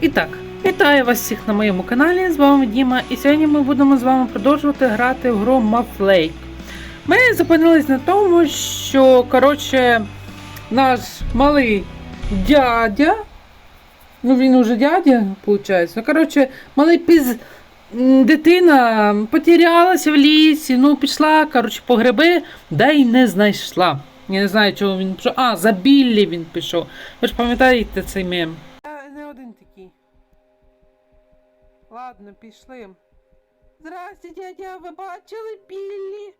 І так, вітаю вас всіх на моєму каналі. З вами Діма, і сьогодні ми будемо з вами продовжувати грати в гру Maflake. Ми зупинились на тому, що коротше, наш малий дядя. Ну, він уже дядя, виходить. Ну, коротше, малий піз. Дитина потерялася в лісі, ну пішла, коротше, по гриби, да й не знайшла. Я не знаю, чого він пішов. А, за Біллі він пішов. Ви ж пам'ятаєте цей мем? Ладно, пішли. Здрасте, дядя, ви бачили Біллі?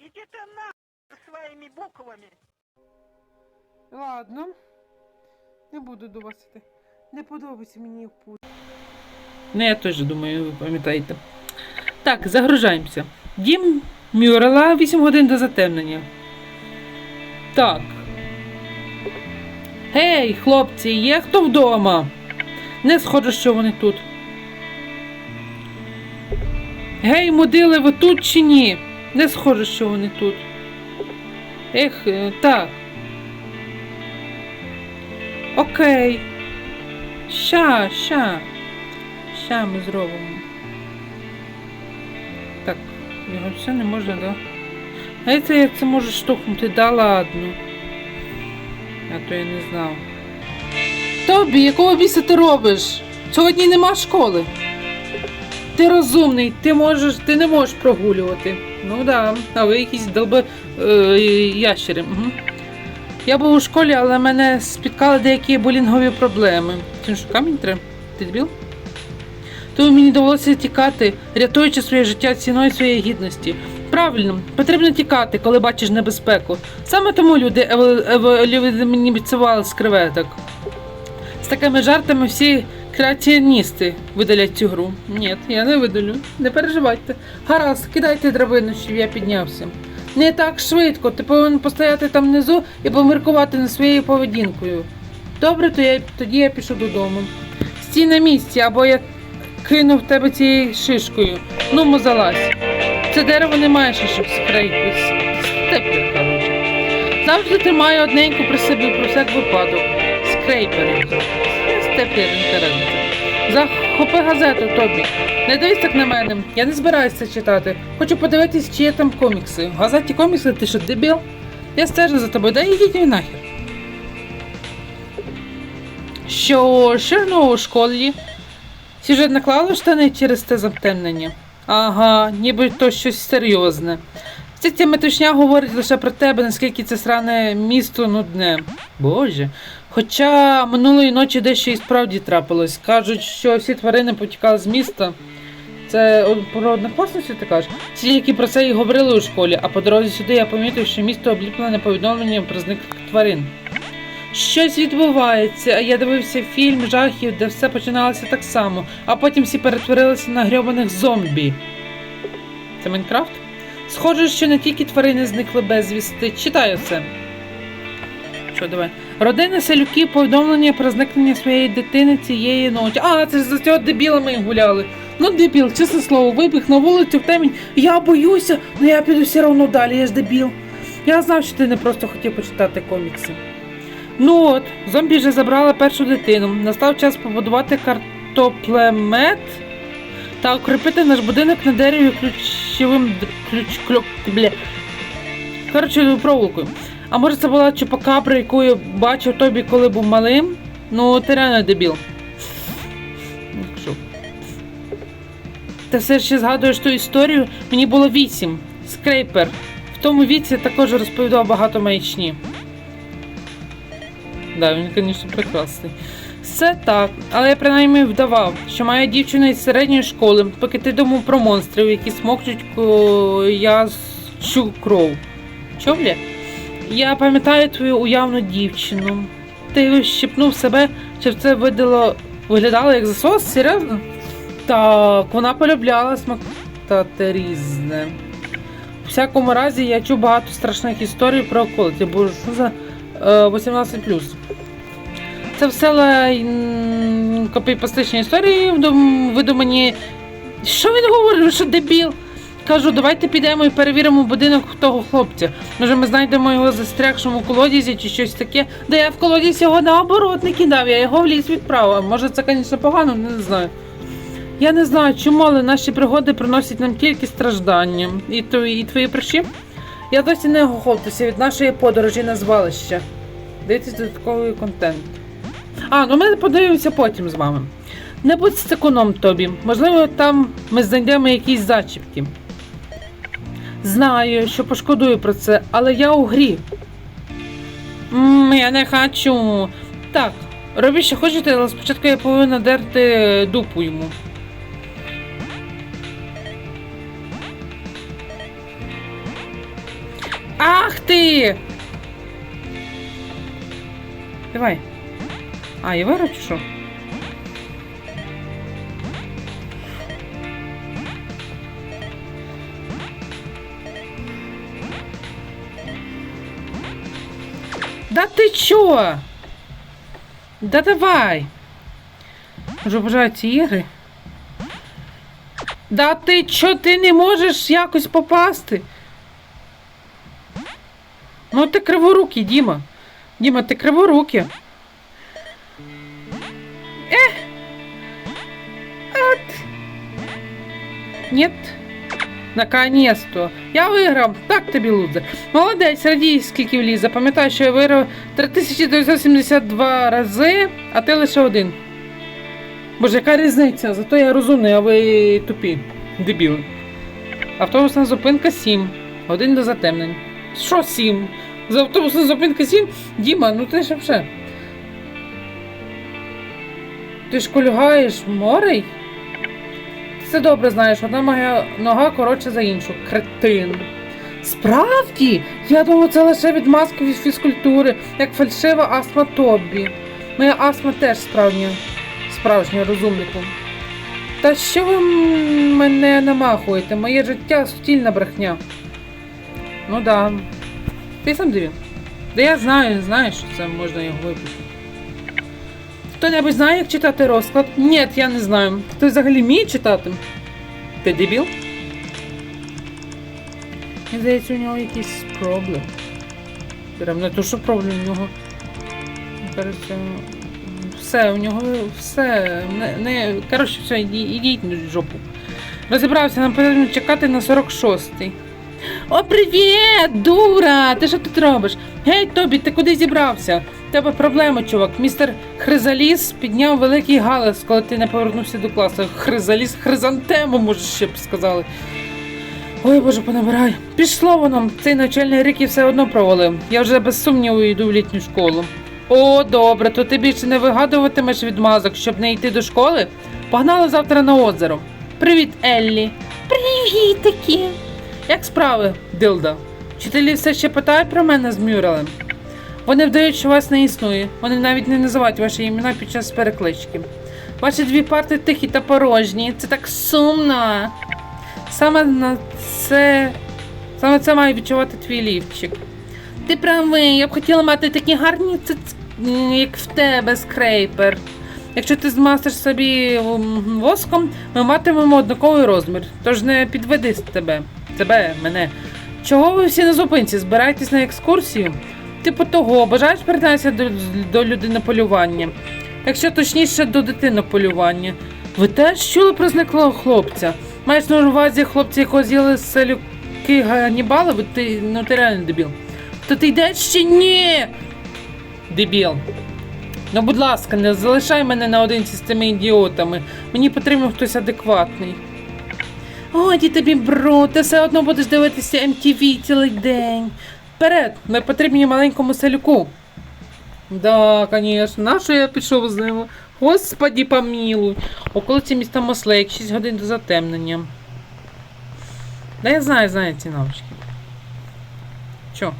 Иди ты на своими буквами. Ладно. Не буду до вас іти. Не подобається мені в путь. Ну, я теж думаю, ви пам'ятаєте. Так, загружаємося. Дім Мюррела 8 годин до затемнення. Так. Гей, хлопці, є хто вдома? Не схоже, що вони тут. Гей, мудили, ви тут чи ні? Не схоже, що вони тут. Ех, е, так. Окей. Ща, ща. Ща ми зробимо. Так, його все не можна, да? А це я це можу штовхнути, да ладно. А то я не знав. Тобі, якого біса ти робиш? Сьогодні нема школи. Ти розумний, ти можеш, ти не можеш прогулювати. Ну да, а ви якісь долби е, ящери. Угу. Я був у школі, але мене спіткали деякі булінгові проблеми. Ти що, камінь треба? Ти дебіл? Тому мені довелося тікати, рятуючи своє життя ціною своєї гідності. Правильно, потрібно тікати, коли бачиш небезпеку. Саме тому люди еволюціювали з креветок. З такими жартами всі креаціоністи видалять цю гру. Ні, я не видалю. Не переживайте. Гаразд, кидайте драбину, щоб я піднявся. Не так швидко, ти повинен постояти там внизу і поміркувати над своєю поведінкою. Добре, то я, тоді я пішов додому. Стій на місці, або я кину в тебе цією шишкою. Ну, мо залазь. Це дерево не має шишок скрейпи. Степір, коротше. Завжди тримаю одненьку при собі про всяк випадок. Скрейпери. Степір інтернет. Захопи газету, Тобі. Не дивись так на мене. Я не збираюся читати. Хочу подивитись, чи є там комікси. В газеті комікси, ти що, дебіл? Я стежу за тобою, дай ідіть ви нахер. Що нового у школі? Сюжет наклали штани через те затемнення? Ага, ніби то щось серйозне. Вся ця метушня говорить лише про тебе, наскільки це сране місто нудне. Боже. Хоча минулої ночі дещо і справді трапилось. Кажуть, що всі тварини потікали з міста. Це про однокласницю ти кажеш? Ті, які про це і говорили у школі, а по дорозі сюди я помітив, що місто обліплене повідомленням про зниклих тварин. Щось відбувається, а я дивився фільм жахів, де все починалося так само, а потім всі перетворилися на грьобаних зомбі. Це Майнкрафт? Схоже, що не тільки тварини зникли безвісти. Читаю це. Що, давай. Родина селюків повідомлення про зникнення своєї дитини цієї ночі. А, це ж за цього дебіла ми гуляли. Ну, дебіл, чесне слово, вибіг на вулицю в темінь. Я боюся, але я піду все одно далі, я ж дебіл. Я знав, що ти не просто хотів почитати комікси. Ну от, зомбі вже забрали першу дитину. Настав час побудувати картоплемет та укріпити наш будинок на дереві ключовим д- ключ кльок, бля. Коротше, проволокою. А може це була чупакабра, яку я бачив тобі, коли був малим? Ну, ти реально дебіл. Ти все ще згадуєш ту історію? Мені було вісім. Скрейпер. В тому віці також розповідав багато маячні. Да, він, звісно, прекрасний. Все так, але я принаймні вдавав, що маю дівчину із середньої школи, поки ти думав про монстрів, які смокчуть коязчу кров. Чо, бля? Я пам'ятаю твою уявну дівчину. Ти щепнув себе, чи це видало, виглядало як засос? Серйозно? Так, вона полюбляла смактати різне. У всякому разі, я чув багато страшних історій про околиці, бо за е, 18+. Це все копійпастичні історії видумані. Що він говорить? Що дебіл? Кажу, давайте підемо і перевіримо будинок того хлопця. Може, ми знайдемо його застрягшому колодязі чи щось таке. Де я в колодязь його наоборот не кидав, я його в ліс відправив. Може, це, звісно, погано, не знаю. Я не знаю, чому, але наші пригоди приносять нам тільки страждання. І твої, і твої прищі? Я досі не оговтався від нашої подорожі на звалище. Дивіться додатковий контент. А, ну ми подивимося потім з вами. Не будь стекуном тобі. Можливо, там ми знайдемо якісь зачіпки. Знаю, що пошкодую про це, але я у грі. М, я не хочу. Так, робіть, що хочете, але спочатку я повинна дерти дупу йому. Ах ти! Давай. А, я виграв що? Да ти чо? Да давай. Вже обожаю ці ігри. Да ти чо ти не можеш якось попасти? Ну ти криворукий, Діма. Діма, ти криворукий. Ех. От. Нет. Наконец-то. Я виграв. Так тобі, лузер. Молодець, радій, скільки вліз. Запам'ятай, що я виграв 3972 рази, а ти лише один. Боже, яка різниця? Зато я розумний, а ви тупі. Дебіли. Автобусна зупинка 7. Один до затемнень. Що 7? За автобусна зупинка 7? Діма, ну ти ж вже. Ти ж кульгаєш морей? Ти добре знаєш, одна моя нога коротша за іншу. Кретин. Справді? Я думаю, це лише від фізкультури, як фальшива астма Тобі. Моя астма теж справжня, справжня розумнику. Та що ви мене намахуєте? Моє життя суцільна брехня. Ну да. Ти сам диві. Да я знаю, знаю, що це можна його випустити. Хто-небудь знає, як читати розклад? Ні, я не знаю. Хто взагалі вміє читати? Ти дебіл? Мені здається, у нього якісь проблем. Прям не то, що проблем, у нього. все, у нього все. Не, не... Коротше, все, ідіть в жопу. Розібрався, нам потрібно чекати на 46-й. О, привіт, дура! Ти що тут робиш? Гей, Тобі, ти куди зібрався? Тебе проблема, чувак. Містер Хризаліс підняв великий галас, коли ти не повернувся до класу. Хризаліс, хризантему, може, ще б сказали. Ой, боже, понабирай. Пішло воно. Цей навчальний рік і все одно провалив. Я вже без сумніву йду в літню школу. О, добре, то ти більше не вигадуватимеш відмазок, щоб не йти до школи? Погнали завтра на озеро. Привіт, Еллі. Привіт такі. Як справи, Дилда? Вчителі все ще питають про мене з Мюрелем? Вони вдають, що вас не існує. Вони навіть не називають ваші імена під час переклички. Ваші дві парти тихі та порожні. Це так сумно. Саме на це. Саме це має відчувати твій лівчик. Ти правий, я б хотіла мати такі гарні цицьки, як в тебе, скрейпер. Якщо ти змастиш собі воском, ми матимемо однаковий розмір. Тож не підведи тебе. Тебе, мене. Чого ви всі на зупинці? Збираєтесь на екскурсію? Типу того, бажаєш передатися до, до людини полювання. Якщо точніше, до дитини полювання. Ви теж чули про зниклого хлопця? Маєш на увазі хлопця, якого з'їли селюки Ганнібали? Ви ти, ну ти реально дебіл. То ти йдеш чи ні? Дебіл. Ну, будь ласка, не залишай мене наодинці з цими ідіотами. Мені потрібен хтось адекватний. Годі тобі, бро, ти все одно будеш дивитися MTV цілий день. Вперед, ми потрібні маленькому селюку. Да, звісно, на що я пішов з ними? Господі помілуй. Околиці міста Мослейк, 6 годин до затемнення. Да я знаю, знаю ці навички. Чо?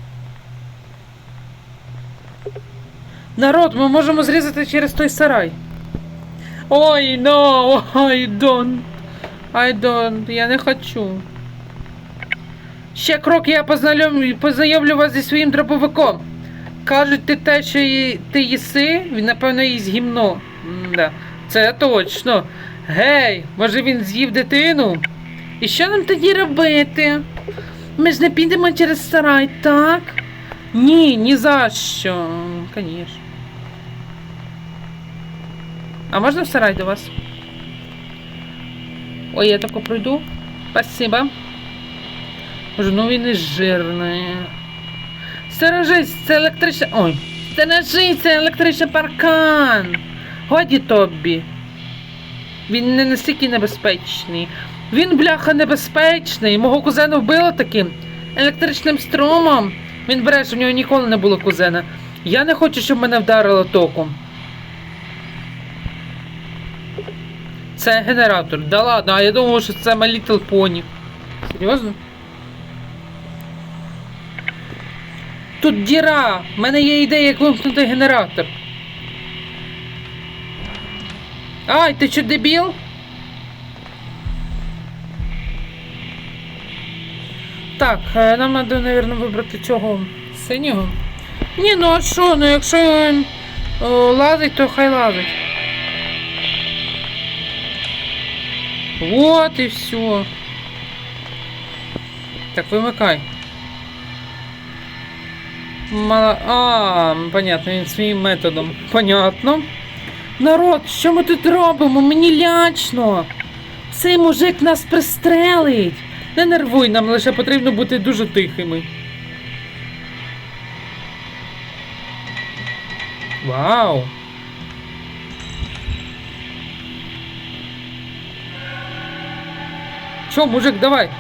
Народ, ми можемо зрізати через той сарай. Ой, no, I don't. I don't, я не хочу. Ще крок я познайомлю, познайомлю вас зі своїм дробовиком. Кажуть, ти те, що ти їси, він, напевно, їсть гімно. Да, це точно. Гей, може він з'їв дитину? І що нам тоді робити? Ми ж не підемо через сарай, так? Ні, ні за що. Звісно. А можна в сарай до вас? Ой, я тако пройду. Спасибо. Боже, ну він і жирний. Сторожись, це електрична. Ой. Сторожись, це електричний паркан. Годі тобі. Він не настільки небезпечний. Він, бляха, небезпечний. Мого кузена вбило таким електричним струмом. Він бреше, в нього ніколи не було кузена. Я не хочу, щоб мене вдарило током. Це генератор. Да ладно, а я думав, що це Little Pony. Серйозно? Тут діра! У мене є ідея, як вимкнути генератор. Ай, ти що дебіл? Так, е, нам треба, мабуть, вибрати цього синього. Ні, ну а що, ну якщо він о, лазить, то хай лазить. Вот і все. Так, вимикай. Мала... А, понятно, він своїм методом. Понятно. Народ, що ми тут робимо? Мені лячно. Цей мужик нас пристрелить. Не нервуй, нам лише потрібно бути дуже тихими. Вау. Чо, мужик, давай.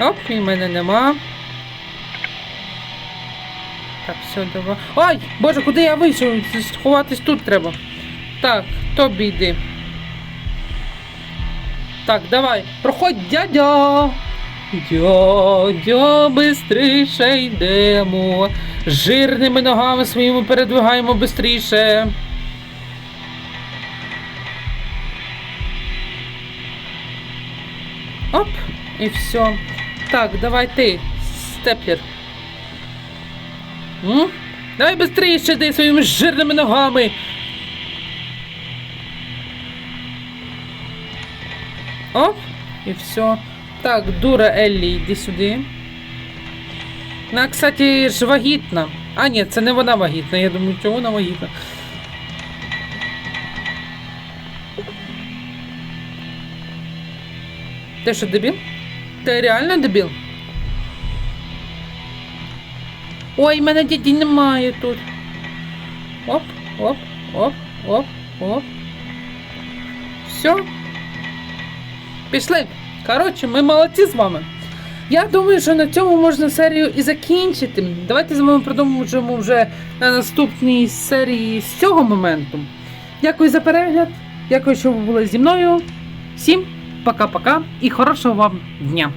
Оп, і мене нема. Так, все, давай. Ай! Боже, куди я вийшов? Ховатись тут треба. Так, тобі йди. Так, давай. Проходь, дядя. Дядя, бистріше йдемо. Жирними ногами своїми передвигаємо бистріше. Оп, і все. Так, давай ти, степлер. М? Давай быстрее йди своїми жирними ногами. Оп, і все. Так, дура Еллі, йди сюди. Вона, кстати, ж вагітна. А, ні, це не вона вагітна. Я думаю, чого вона вагітна. Ти що, дебіл? Ти реально дебіл? Ой, мене діді немає тут. Оп, оп, оп, оп, оп. Все. Пішли. Коротше, ми молодці з вами. Я думаю, що на цьому можна серію і закінчити. Давайте з вами продовжимо вже на наступній серії з цього моменту. Дякую за перегляд. Дякую, що ви були зі мною. Всім пока-пока і хорошого вам дня!